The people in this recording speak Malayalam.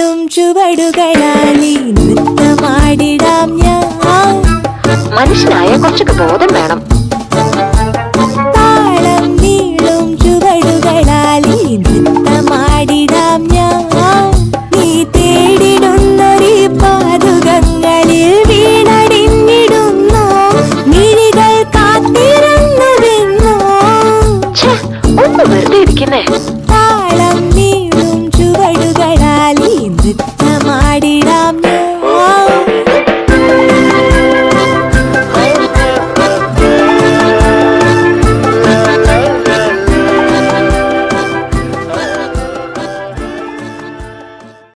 ും ചുവടുകളാലി നൃത്തമാടിടാം ഞാൻ. മനുഷ്യനായ കുറച്ചൊക്കെ ബോധം വേണം. Yeah. Música